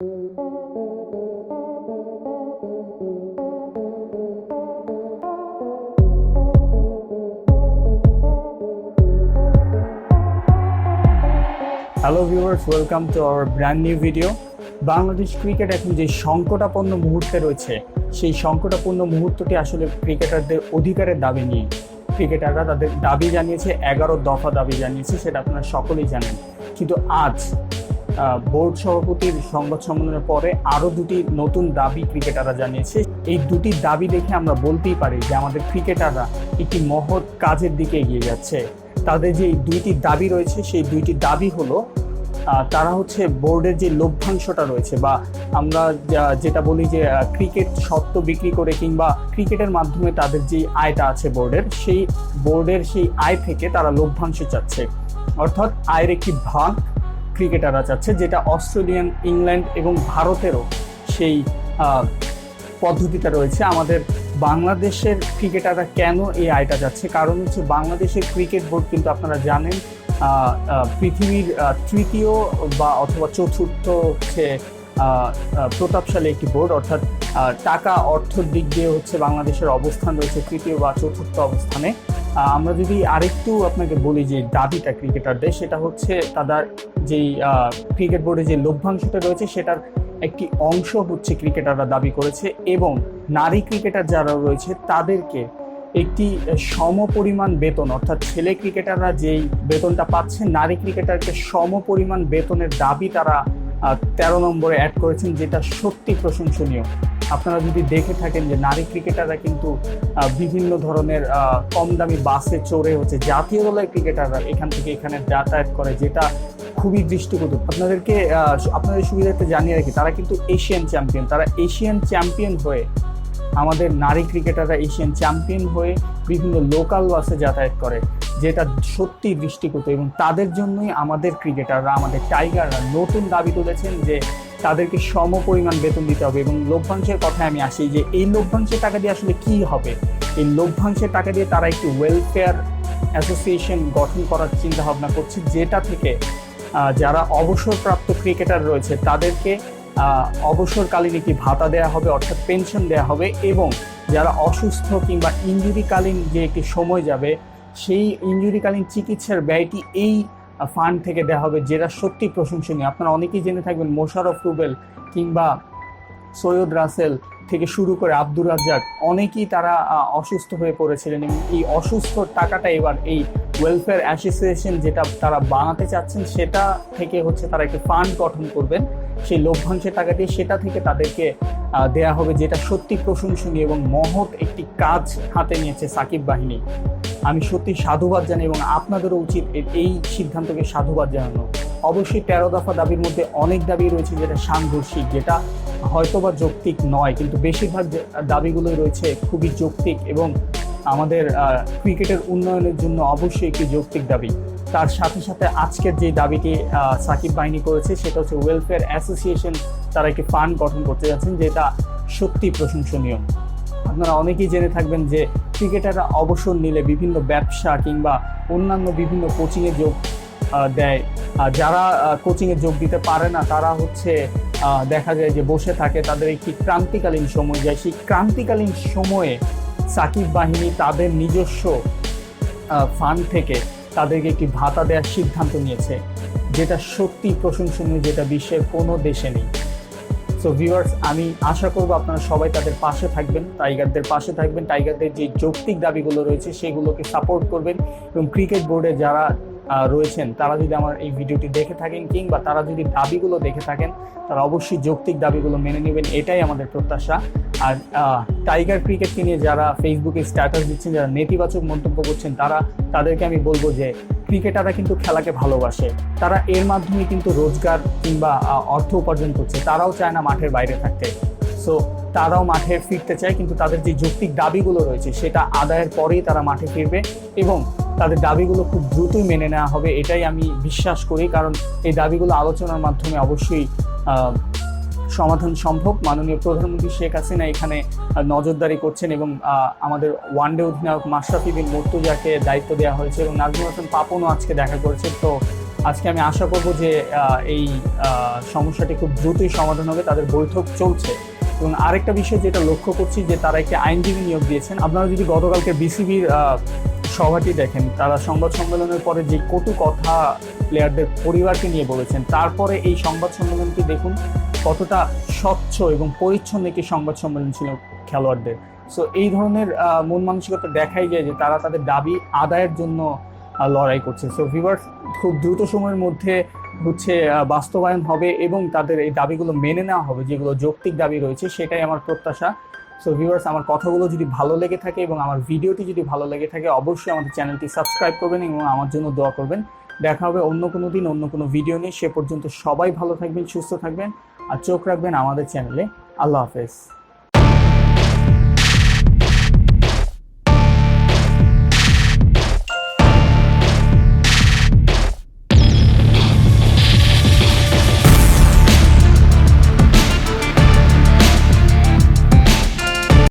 Hello viewers welcome to our brand new video Bangladesh cricket এখন যে সংকটাপন্ন মুহূর্তে রয়েছে, সেই সংকটাপন্ন মুহূর্তটি আসলে ক্রিকেটারদের অধিকারের দাবি নিয়ে। ক্রিকেটাররা তাদের দাবি জানিয়েছে, এগারো দফা দাবি জানিয়েছে, সেটা আপনারা সকলেই জানেন। কিন্তু আজ বোর্ড সভাপতির সংবাদ সম্মেলনের পরে আরও দুটি নতুন দাবি ক্রিকেটাররা জানিয়েছে। এই দুটি দাবি দেখে আমরা বলতেই পারি যে আমাদের ক্রিকেটাররা একটি মহৎ কাজের দিকে এগিয়ে যাচ্ছে। তাদের যে দুইটি দাবি রয়েছে, সেই দুইটি দাবি হলো তারা হচ্ছে বোর্ডের যে লভ্যাংশটা রয়েছে বা আমরা যেটা বলি যে ক্রিকেট সত্ত্ব বিক্রি করে কিংবা ক্রিকেটের মাধ্যমে তাদের যে আয়টা আছে বোর্ডের, সেই বোর্ডের সেই আয় থেকে তারা লভ্যাংশ চাচ্ছে। অর্থাৎ আয়ের একটি ভাগ ক্রিকেটাররা চাচ্ছে যেটা অস্ট্রেলিয়ান, ইংল্যান্ড এবং ভারতেরও সেই পদ্ধতিটা রয়েছে। আমাদের বাংলাদেশের ক্রিকেটাররা কেন এই আয়টা যাচ্ছে? কারণ হচ্ছে বাংলাদেশের ক্রিকেট বোর্ড কিন্তু আপনারা জানেন পৃথিবীর তৃতীয় বা অথবা চতুর্থ হচ্ছে প্রতাপশালী একটি বোর্ড, অর্থাৎ টাকা অর্থর দিক দিয়ে হচ্ছে বাংলাদেশের অবস্থান রয়েছে তৃতীয় বা চতুর্থ অবস্থানে। আমরা যদি আরেকটু আপনাকে বলি যে দাবিটা ক্রিকেটারদের, সেটা হচ্ছে তাদের যেই ক্রিকেট বোর্ডে যে লভ্যাংশটা রয়েছে, সেটার একটি অংশ হচ্ছে ক্রিকেটাররা দাবি করেছে এবং নারী ক্রিকেটার যারা রয়েছে, তাদেরকে একটি সম পরিমাণ বেতন, অর্থাৎ ছেলে ক্রিকেটাররা যেই বেতনটা পাচ্ছে, নারী ক্রিকেটারকে সম পরিমাণ বেতনের দাবি তারা তেরো নম্বরে অ্যাড করেছেন যেটা সত্যি প্রশংসনীয়। আপনারা যদি দেখে থাকেন যে নারী ক্রিকেটাররা কিন্তু বিভিন্ন ধরনের কম দামি বাসে চড়ে হচ্ছে, জাতীয় দলের ক্রিকেটাররা এখান থেকে এখানে যাতায়াত করে, যেটা খুবই দৃষ্টিকটু। আপনাদেরকে আপনাদের আপনাদের সুবিধার্থে জানিয়ে রাখি, তারা কিন্তু এশিয়ান চ্যাম্পিয়ন তারা এশিয়ান চ্যাম্পিয়ন হয়ে আমাদের নারী ক্রিকেটাররা এশিয়ান চ্যাম্পিয়ন হয়ে বিভিন্ন লোকাল বাসে যাতায়াত করে, যেটা সত্যি দৃষ্টিকটু এবং তাদের জন্যই আমাদের ক্রিকেটাররা, আমাদের টাইগাররা নতুন দাবি তুলেছেন যে তাদেরকে সম পরিমাণ বেতন দিতে হবে এবং লভ্যাংশের কথায় আমি আসি যে এই লভ্যাংশের টাকা দিয়ে আসলে কি হবে? এই লভ্যাংশের টাকা দিয়ে তারা একটি ওয়েলফেয়ার অ্যাসোসিয়েশন গঠন করার চিন্তা ভাবনা করছে, যেটা থেকে যারা অবসরপ্রাপ্ত ক্রিকেটার রয়েছে, তাদেরকে অবসরকালীন একটি ভাতা দেওয়া হবে, অর্থাৎ পেনশন দেওয়া হবে এবং যারা অসুস্থ কিংবা ইঞ্জুরিকালীন যে একটি সময় যাবে, সেই ইঞ্জুরিকালীন চিকিৎসার ব্যয়টি এই ফান্ড থেকে দেওয়া হবে যেটা সত্যি প্রশংসনীয়? আপনারা অনেকেই জেনে থাকবেন মোশারফ রুবেল কিংবা সৈয়দ রাসেল থেকে শুরু করে আব্দুর রাজ্জাক, অনেকেই তারা অসুস্থ হয়ে পড়েছিলেন এবং এই অসুস্থ টাকাটা এবার এই ওয়েলফেয়ার অ্যাসোসিয়েশন যেটা তারা বানাতে চাচ্ছেন, সেটা থেকে হচ্ছে তারা একটি ফান্ড গঠন করবেন। সেই লভ্যাংশের টাকা দিয়ে, সেটা থেকে তাদেরকে দেয়া হবে যেটা সত্যি প্রশংসনীয় এবং মহৎ একটি কাজ হাতে নিয়েছে সাকিব বাহিনী। আমি সত্যি সাধুবাদ জানাই এবং আপনাদেরও উচিত এই সিদ্ধান্তকে সাধুবাদ জানানো। অবশ্যই তেরো দফা দাবির মধ্যে অনেক দাবি রয়েছে যেটা সাংঘর্ষিক, যেটা হয়তোবা যৌক্তিক নয়, কিন্তু বেশিরভাগ দাবিগুলোই রয়েছে খুবই যৌক্তিক এবং আমাদের ক্রিকেটের উন্নয়নের জন্য অবশ্যই একটি যৌক্তিক দাবি। তার সাথে সাথে আজকের যে দাবিটি সাকিব বাহিনী করেছে, সেটা হচ্ছে ওয়েলফেয়ার অ্যাসোসিয়েশন তারা একটি ফান্ড গঠন করতে যাচ্ছেন, যেটা সত্যি প্রশংসনীয়। আপনারা অনেকেই জেনে থাকবেন যে ক্রিকেটাররা অবসর নিলে বিভিন্ন ব্যবসা কিংবা অন্যান্য বিভিন্ন কোচিংয়ে যোগ দেয়। আর যারা কোচিংয়ে যোগ দিতে পারে না, তারা হচ্ছে দেখা যায় যে বসে থাকে, তাদের একটি ক্রান্তিকালীন সময় যায়। সেই ক্রান্তিকালীন সময়ে সাকিব বাহিনী তাদের নিজস্ব ফান্ড থেকে তাদেরকে একটি ভাতা দেওয়ার সিদ্ধান্ত নিয়েছে, যেটা সত্যি প্রশংসনীয়, যেটা বিশ্বের কোনো দেশে নেই। সো ভিউয়ার্স আমি আশা করব আপনারা সবাই তাদের পাশে থাকবেন, টাইগারদের পাশে থাকবেন, টাইগারদের যে যৌক্তিক দাবিগুলো রয়েছে, সেগুলোকে সাপোর্ট করবেন এবং ক্রিকেট বোর্ডে যারা রয়েছেন, তারা যদি আমার এই ভিডিওটি দেখে থাকেন কিংবা তারা যদি দাবিগুলো দেখে থাকেন, তারা অবশ্যই যৌক্তিক দাবিগুলো মেনে নেবেন, এটাই আমাদের প্রত্যাশা। আর টাইগার ক্রিকেটকে নিয়ে যারা ফেসবুকে স্ট্যাটাস দিচ্ছেন, যারা নেতিবাচক মন্তব্য করছেন, তারা, তাদেরকে আমি বলব যে ক্রিকেটাররা কিন্তু খেলাকে ভালোবাসে। তারা এর মাধ্যমে কিন্তু রোজগার কিংবা অর্থ উপার্জন করছে, তারাও চায় না মাঠের বাইরে থাকতে। সো তারাও মাঠে ফিরতে চায়, কিন্তু তাদের যে যৌক্তিক দাবিগুলো রয়েছে, সেটা আদায়ের পরেই তারা মাঠে ফিরবে এবং তাদের দাবিগুলো খুব দ্রুতই মেনে নেওয়া হবে, এটাই আমি বিশ্বাস করি। কারণ এই দাবিগুলো আলোচনার মাধ্যমে অবশ্যই সমাধান সম্ভব। মাননীয় প্রধানমন্ত্রী শেখ হাসিনা এখানে নজরদারি করছেন এবং আমাদের ওয়ানডে অধিনায়ক মাশরাফি বিন মুর্তুজাকে দায়িত্ব দেওয়া হয়েছে এবং নাজমুল হাসান পাপনও আজকে দেখা করেছে। তো আজকে আমি আশা করব যে এই সমস্যাটি খুব দ্রুতই সমাধান হবে, তাদের বৈঠক চলছে। এবং আরেকটা বিষয় যেটা লক্ষ্য করছি যে তারা একটি আইনজীবী নিয়োগ দিয়েছেন। আপনারা যদি গতকালকে বিসিবির সভাটি দেখেন, তারা সংবাদ সম্মেলনের পরে যে কটু কথা প্লেয়ারদের পরিবারকে নিয়ে বলেছেন, তারপরে এই সংবাদ সম্মেলনটি দেখুন কতটা স্বচ্ছ এবং পরিচ্ছন্ন একটি সংবাদ সম্মেলন ছিল খেলোয়াড়দের। সো এই ধরনের মন মানসিকতা দেখাই যায় যে তারা তাদের দাবি আদায়ের জন্য লড়াই করছে। সো ভিভার্স খুব দ্রুত সময়ের মধ্যে হচ্ছে বাস্তবায়ন হবে এবং তাদের এই দাবিগুলো মেনে নেওয়া হবে, যেগুলো যৌক্তিক দাবি রয়েছে, সেটাই আমার প্রত্যাশা। সো ভিউয়ার্স আমার কথাগুলো যদি ভালো লেগে থাকে এবং আমার ভিডিওটি যদি ভালো লেগে থাকে, অবশ্যই আমাদের চ্যানেলটি সাবস্ক্রাইব করবেন এবং আমার জন্য দোয়া করবেন। দেখা হবে অন্য কোনো দিন, অন্য কোনো ভিডিও নিয়ে। সে পর্যন্ত সবাই ভালো থাকবেন, সুস্থ থাকবেন, আর চোখ রাখবেন আমাদের চ্যানেলে। আল্লাহ হাফেজ।